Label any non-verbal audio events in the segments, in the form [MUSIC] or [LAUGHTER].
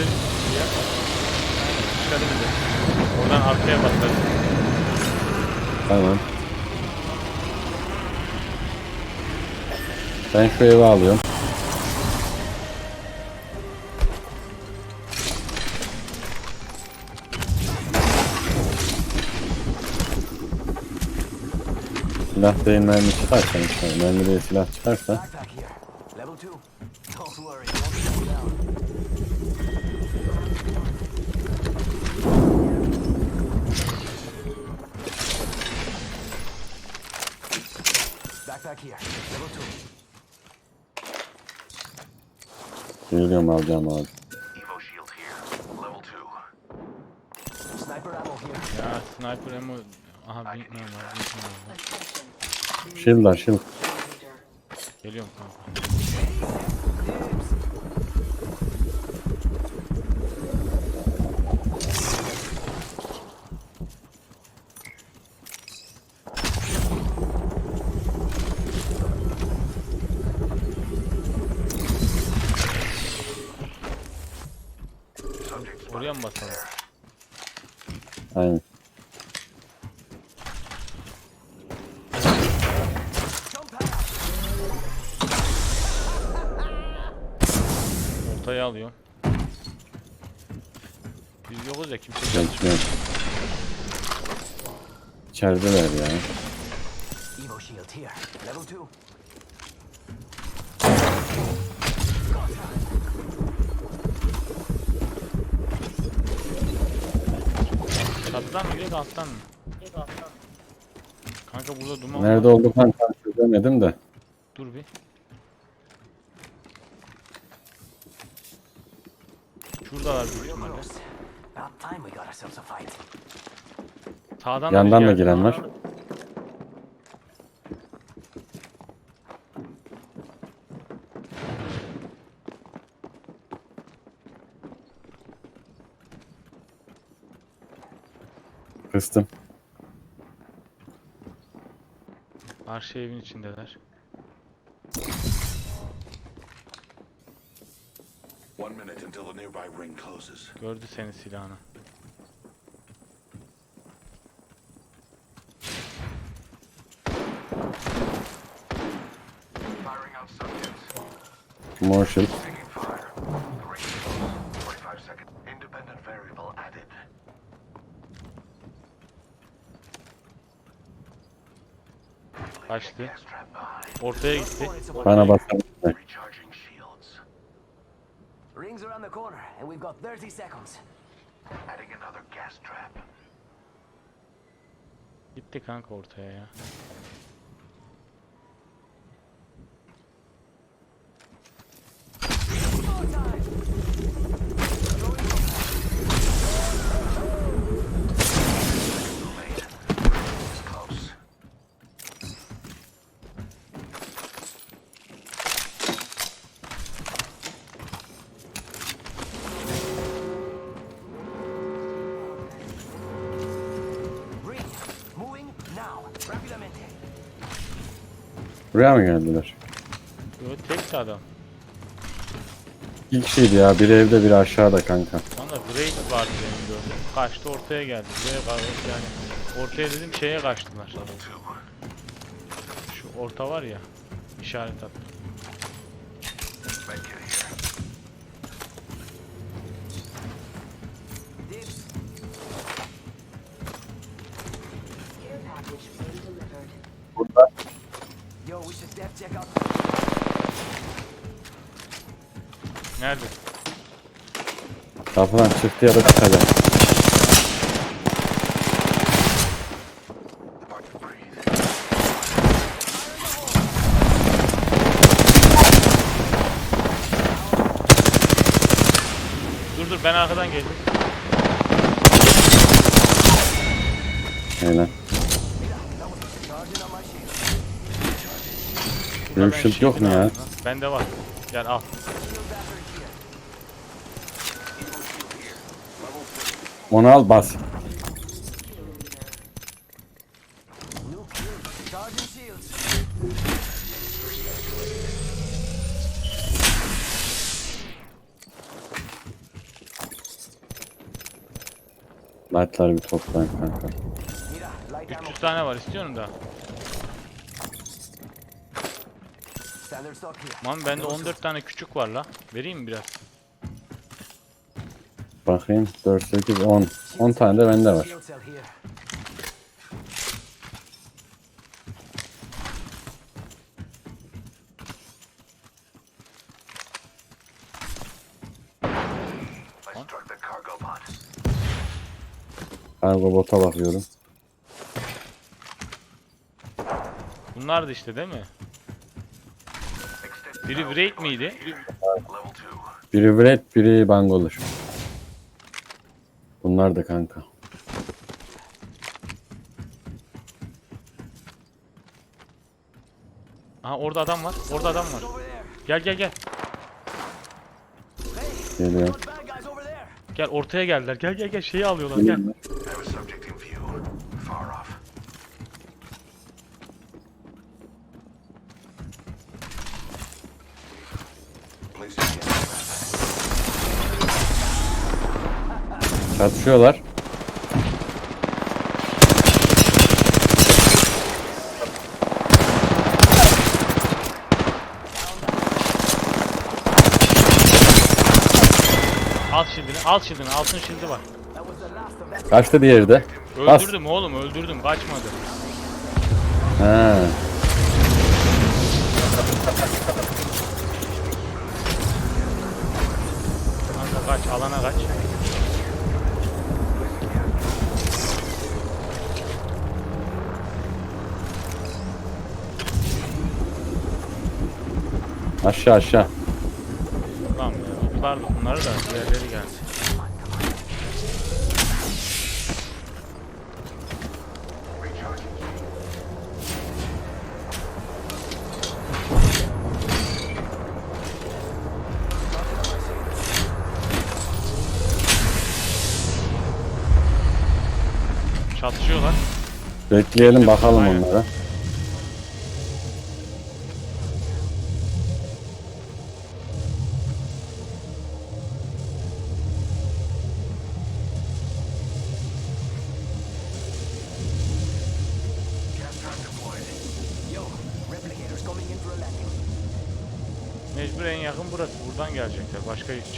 mı girelim? Ya. Dışarı gidelim. Oradan arkaya bakarız. Tamam. Ben şu evi alıyorum. Silah değil mermi çıkarsa. Mermi değil silah çıkarsa. Backpack here. Level two. Geliyorum alacağım abi. Evo shield here. Level two. Sniper ammo here. Ya sniper ammo... Aha ne var? Attention. Shield var shield. Geliyorum kanka. Oraya mı basalım? Aynen. Ortaya alıyor. Biz yokuz ya kimse Ben İçerideler ya. Evo shield here. Level 2. Buradan mı girek alttan mı? Kanka burada duman Nerede var. oldu ben çözemedim de. Dur bir. Şuradalar büyük ihtimalle. Sağdan Yandan da giren var. Kıstım. Karşı evin içindeler. One minute until the nearby ring closes. Gördü senin silahını. Firing Kaçtı. Gas trap behind. Ortaya gitti. Bana basalım. Recharging shields. Rings around the corner, and we've got 30 seconds. Adding another gas trap. Gitti kanka ortaya ya. Buraya mı geldiler? Yo tek adam. İki kişiydi ya. Biri evde biri aşağıda kanka. Bana Braid vardı benim gördüm. Kaçtı ortaya geldi. Buraya ka- yani ortaya dedim şeye kaçtılar. Şu orta var ya. işaret attı. Nerede? Kapıdan çıktı ya da çıkacak. Dur dur ben arkadan geldim. Aynen. Ben shield yok mu ya? Bende var. Gel al. Onu al bas. Light'ları bir toplayın kanka. Mira, light ammo. 300 tane var istiyorum da. Aman bende 14 tane küçük var la. Vereyim mi biraz? Bakayım 4, 8, 10. 10 tane de bende var. Shield cell here. I struck the cargo pod. Kargo bota bakıyorum. Bunlar da işte değil mi? Biri break miydi? level 2. Biri Wraith, biri Bangolur. Bunlar da kanka. Aha orada adam var. Orada adam var. Gel gel gel. Geliyor. Gel ortaya geldiler. Gel gel gel şeyi alıyorlar gel. Çatışıyorlar. Al şildini al şildini altın şildi var. Kaçtı diğeri de. Bas. Öldürdüm oğlum öldürdüm kaçmadı. Ha. Kanka kaç alana kaç. Aşağı aşağı. Tamam ya bunları da diğerleri recharging. Çatışıyorlar. Bekleyelim bakalım Aynen. onlara.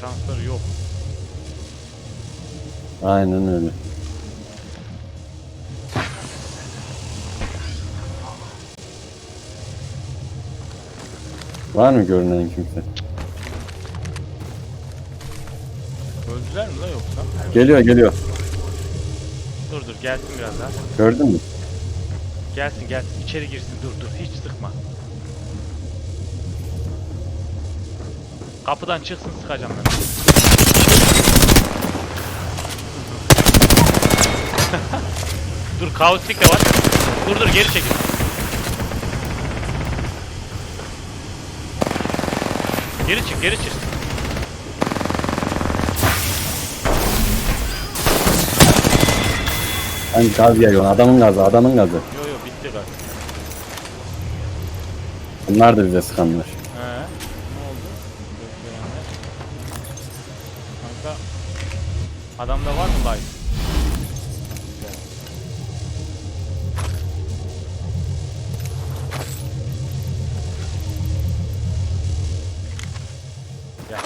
Şansları yok. Aynen öyle. Var mı görünen kimse? Öldüler mi la yoksa? Geliyor geliyor. Dur dur gelsin biraz daha. Gördün mü? Gelsin gelsin içeri girsin dur dur hiç sıkma. Kapıdan çıksın sıkacağım ben. [LAUGHS] dur kaustik de var. Dur dur geri çekil. Geri çık geri çık. Hani gaz yayıyor. Adamın gazı, adamın gazı. Yo yo bitti galiba. Bunlar da bize sıkanlar. He. Ne oldu? Bekleyenler. Kanka. Adamda var mı light? Gel.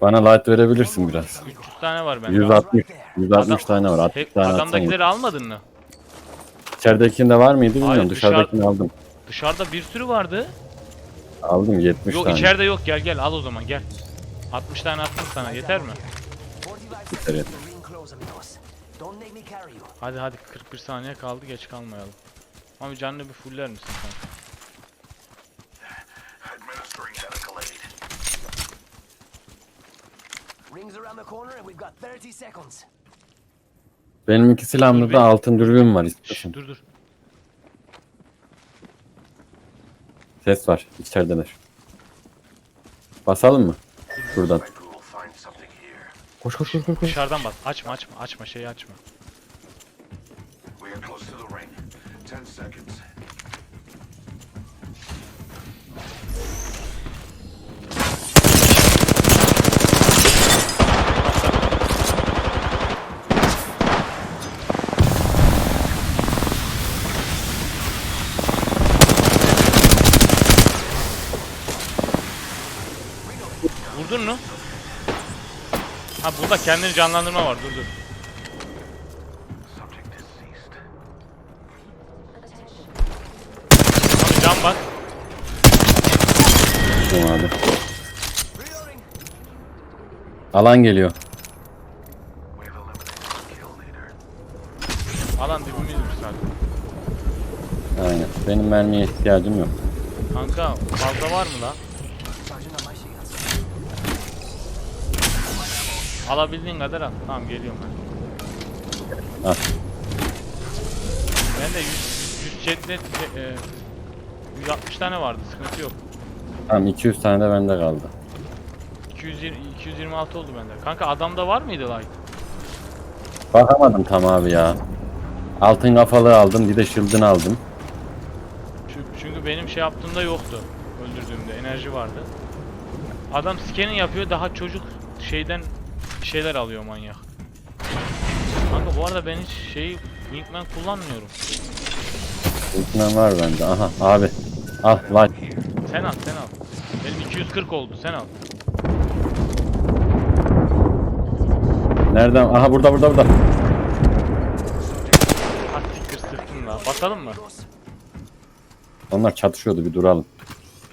Bana light verebilirsin biraz. 300 tane var bende. 160, 160 Adam- tane var. 60 Hep tane adamdakileri almadın mı? İçeridekinde var mıydı bilmiyorum. Hayır, dışarı- Dışarıdakini aldım. Dışarıda bir sürü vardı. Aldım 70 Yok tane. içeride yok gel gel al o zaman gel. 60 tane attım sana yeter mi? 45 Yeter, yeter. Hadi hadi 41 saniye kaldı geç kalmayalım. Abi canını bir fuller misin kanka? Administering medical aid. Rings around the corner and we've got 30 seconds. Benim iki silahımda da altın dürbün var istiyorsun. dur dur. Ses var. içerideler. Basalım mı? Buradan. Koş koş koş koş. koş. Dışarıdan bak. Açma açma açma şeyi açma. Vurdun mu? Ha burada kendini canlandırma var. Dur dur. Abi can bak. Tamam abi. Alan geliyor. Alan dibimizmiş zaten. Aynen. Benim mermiye ihtiyacım yok. Kanka fazla var mı lan? Alabildiğin kadar al. Tamam geliyorum ben. Al. Ben de 100, 107 e, 160 tane vardı. Sıkıntı yok. Tamam 200 tane de bende kaldı. 220 226 oldu bende. Kanka adamda var mıydı light? Bakamadım tam abi ya. Altın kafalı aldım bir de shield'ını aldım. Çünkü, çünkü benim şey yaptığımda yoktu. Öldürdüğümde enerji vardı. Adam scanning yapıyor daha çocuk şeyden bir şeyler alıyor manyak. Kanka bu arada ben hiç şeyi Wingman kullanmıyorum. Ultiman var bende. Aha abi. Al light. Sen al sen al. Benim 240 oldu sen al. Nereden? Aha burada burada burada. Ha siktir sıktın la. Bakalım mı? Onlar çatışıyordu bir duralım.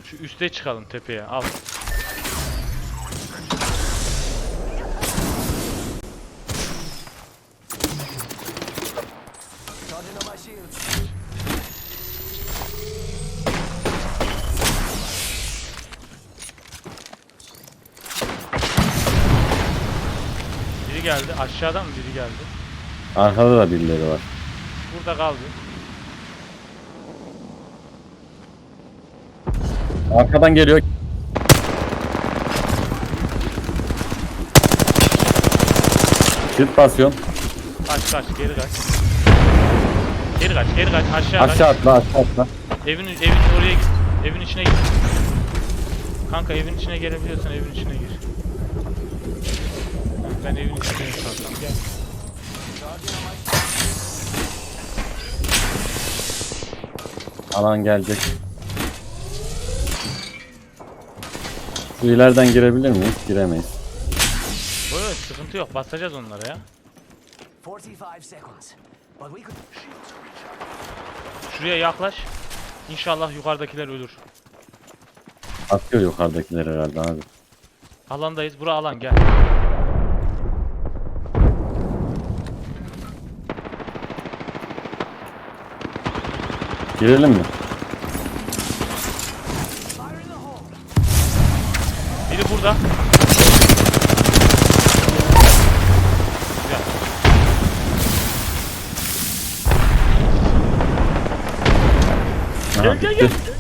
Şu üste çıkalım tepeye al. Aşağıdan mı biri geldi? Arkada da birileri var. Burada kaldı. Arkadan geliyor. Shield basıyorsun. Kaç kaç geri kaç. Geri kaç geri kaç aşağı kaç. Aşağı atla aşağı atla. Evin evin oraya git. Evin içine git. Kanka evin içine gelebiliyorsan evin içine gir. Ben evin içindeyim zaten. Gel. Alan gelecek. Şu ileriden girebilir miyiz? Giremeyiz. Böyle sıkıntı yok. Basacağız onlara ya. 45 seconds. But we could. Şuraya yaklaş. İnşallah yukarıdakiler ölür. Atıyor yukarıdakiler herhalde abi. Alandayız. Bura alan gel. Girelim mi? Biri burada. Aha, Gel gel bitti. gel.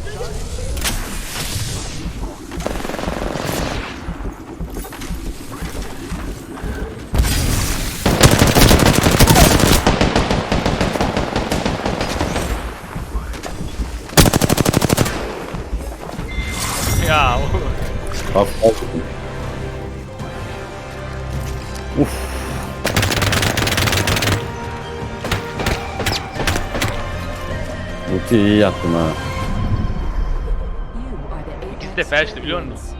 Ya oğlum. Bak, bak. Uf. Ulti iyi yaptım ha. You are the İkisi Apex de felçti biliyor musun?